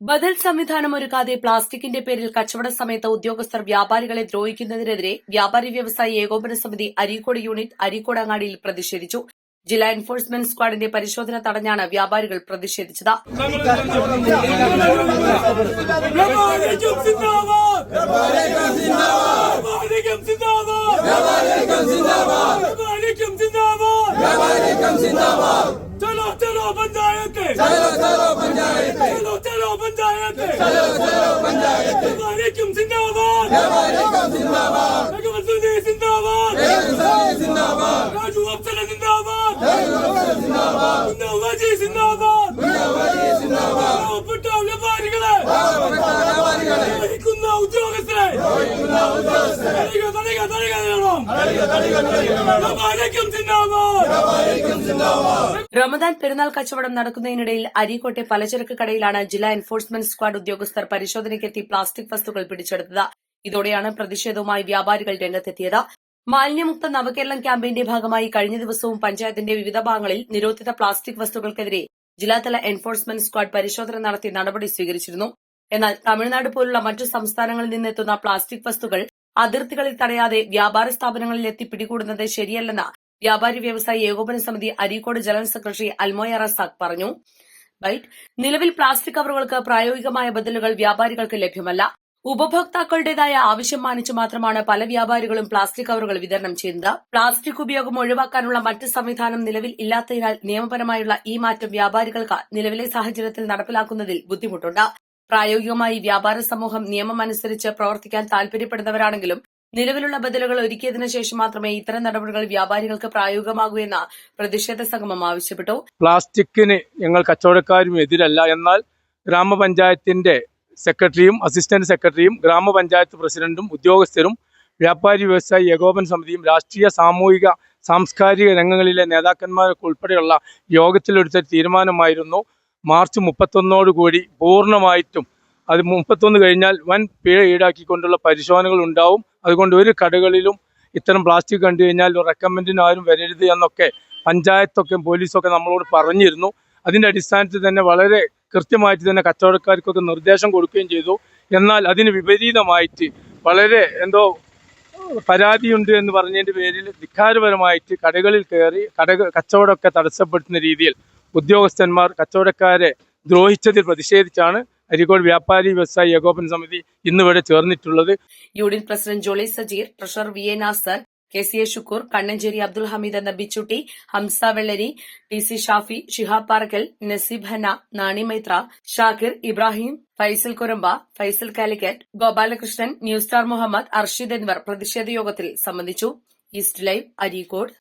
ബദൽ സംവിധാനം ഒരുക്കാതെ പ്ലാസ്റ്റിക്കിന്റെ പേരിൽ കച്ചവട സമയത്ത് ഉദ്യോഗസ്ഥർ വ്യാപാരികളെ ദ്രോഹിക്കുന്നതിനെതിരെ വ്യാപാരി വ്യവസായി ഏകോപന സമിതി അരീക്കോട് യൂണിറ്റ് അരീക്കോട് അങ്ങാടിയിൽ പ്രതിഷേധിച്ചു. ജില്ലാ എൻഫോഴ്സ്മെന്റ് സ്ക്വാഡിന്റെ പരിശോധന തടഞ്ഞാണ് വ്യാപാരികൾ പ്രതിഷേധിച്ചത്. ചലോ ചലോ പഞ്ചായത്ത്. പഞ്ചായത്ത്. വ്യാപാരിക്കും സിന്ദാബാദ്. രാജു അഫ്സല സിന്ദാബാദ്. സിന്ദാബാദ് പാവപ്പെട്ട വ്യാപാരികളെ ഉദ്യോഗസ്ഥരെ. റമദാൻ പെരുന്നാൾ കച്ചവടം നടക്കുന്നതിനിടയിൽ അരീക്കോട്ടെ പലചരക്ക് കടയിലാണ് ജില്ലാ എൻഫോഴ്സ്മെന്റ് സ്ക്വാഡ് ഉദ്യോഗസ്ഥർ പരിശോധനയ്ക്കെത്തി പ്ലാസ്റ്റിക് വസ്തുക്കൾ പിടിച്ചെടുത്തത്. ഇതോടെയാണ് പ്രതിഷേധവുമായി വ്യാപാരികൾ രംഗത്തെത്തിയത്. മാലിന്യമുക്ത നവകേരളം ക്യാമ്പയിന്റെ ഭാഗമായി കഴിഞ്ഞ ദിവസവും പഞ്ചായത്തിന്റെ വിവിധ ഭാഗങ്ങളിൽ നിരോധിത പ്ലാസ്റ്റിക് വസ്തുക്കൾക്കെതിരെ ജില്ലാതല എൻഫോഴ്സ്മെന്റ് സ്ക്വാഡ് പരിശോധന നടത്തി നടപടി സ്വീകരിച്ചിരുന്നു. എന്നാൽ തമിഴ്നാട് പോലുള്ള മറ്റു സംസ്ഥാനങ്ങളിൽ നിന്നെത്തുന്ന പ്ലാസ്റ്റിക് വസ്തുക്കൾ അതിർത്തികളിൽ തടയാതെ വ്യാപാര സ്ഥാപനങ്ങളിൽ എത്തി പിടികൂടുന്നത് ശരിയല്ലെന്ന് വ്യാപാരി വ്യവസായി ഏകോപന സമിതി Areekode general secretary Almoya Razak പറഞ്ഞു. നിലവിൽ പ്ലാസ്റ്റിക് കവറുകൾക്ക് പ്രായോഗികമായ ബദലുകൾ വ്യാപാരികൾക്ക് ലഭ്യമല്ല. ഉപഭോക്താക്കളുടേതായ ആവശ്യം മാനിച്ചു മാത്രമാണ് പല വ്യാപാരികളും പ്ലാസ്റ്റിക് കവറുകൾ വിതരണം ചെയ്യുന്നത്. പ്ലാസ്റ്റിക് ഉപയോഗം ഒഴിവാക്കാനുള്ള മറ്റ് സംവിധാനം നിലവിൽ ഇല്ലാത്തതിനാൽ നിയമപരമായുള്ള ഈ മാറ്റം വ്യാപാരികൾക്ക് നിലവിലെ സാഹചര്യത്തിൽ നടപ്പിലാക്കുന്നതിൽ ബുദ്ധിമുട്ടുണ്ട്. പ്രായോഗികമായി വ്യാപാര സമൂഹം നിയമം അനുസരിച്ച് പ്രവർത്തിക്കാൻ താൽപര്യപ്പെടുന്നവരാണെങ്കിലും നിലവിലുള്ള ബദലുകൾ ഒരുക്കിയതിനു ശേഷം മാത്രമേ ഇത്തരം നടപടികൾ വ്യാപാരികൾക്ക് പ്രായോഗികമാകൂ എന്ന പ്രതിഷേധ സംഗമം ആവശ്യപ്പെട്ടു. പ്ലാസ്റ്റിക്കിന് ഞങ്ങൾ കച്ചവടക്കാരും എതിരല്ല. എന്നാൽ ഗ്രാമപഞ്ചായത്തിന്റെ സെക്രട്ടറിയും അസിസ്റ്റന്റ് സെക്രട്ടറിയും ഗ്രാമപഞ്ചായത്ത് പ്രസിഡന്റും ഉദ്യോഗസ്ഥരും വ്യാപാരി വ്യവസായി ഏകോപന സമിതിയും രാഷ്ട്രീയ സാമൂഹിക സാംസ്കാരിക രംഗങ്ങളിലെ നേതാക്കന്മാരൊക്കെ ഉൾപ്പെടെയുള്ള യോഗത്തിലെടുത്ത തീരുമാനമായിരുന്നു. മാർച്ച് മുപ്പത്തൊന്നോടുകൂടി പൂർണമായിട്ടും അത് മുപ്പത്തൊന്ന് കഴിഞ്ഞാൽ വൻ പിഴ ഈടാക്കിക്കൊണ്ടുള്ള പരിശോധനകൾ ഉണ്ടാവും. അതുകൊണ്ട് ഒരു കടകളിലും ഇത്തരം പ്ലാസ്റ്റിക് കണ്ടു കഴിഞ്ഞാൽ റെക്കമെൻഡിന് ആരും വരരുത് എന്നൊക്കെ പഞ്ചായത്തൊക്കെ പോലീസൊക്കെ നമ്മളോട് പറഞ്ഞിരുന്നു. അതിന്റെ അടിസ്ഥാനത്തിൽ തന്നെ വളരെ കൃത്യമായിട്ട് തന്നെ കച്ചവടക്കാർക്കൊക്കെ നിർദ്ദേശം കൊടുക്കുകയും ചെയ്തു. എന്നാൽ അതിന് വിപരീതമായിട്ട് വളരെ എന്തോ പരാതിയുണ്ട് എന്ന് പറഞ്ഞതിന്റെ പേരിൽ ധിക്കാരപരമായിട്ട് കടകളിൽ കയറി കട കച്ചവടമൊക്കെ തടസ്സപ്പെടുത്തുന്ന രീതിയിൽ ഉദ്യോഗസ്ഥന്മാർ കച്ചവടക്കാരെ ദ്രോഹിച്ചതിൽ പ്രതിഷേധിച്ചാണ് അരികോട് വ്യാപാരി വ്യവസായി ഏകോപന സമിതി ഇന്നിവിടെ ചേർന്നിട്ടുള്ളത്. Union president Jolly Sajeer treasurer V A Nasar K C A Shukoor Kannancheri Abdul Hameed എന്ന Bichutty Hamza Vellari T C Shafi Shihab Parakkal Naseeb Hana Nani Maithra Shakir Ibrahim Faisal Kuramba Faisal Calicut Gopalakrishnan news star Muhammad Arshid എന്നിവർ പ്രതിഷേധ യോഗത്തിൽ സംബന്ധിച്ചു. East live Areekode.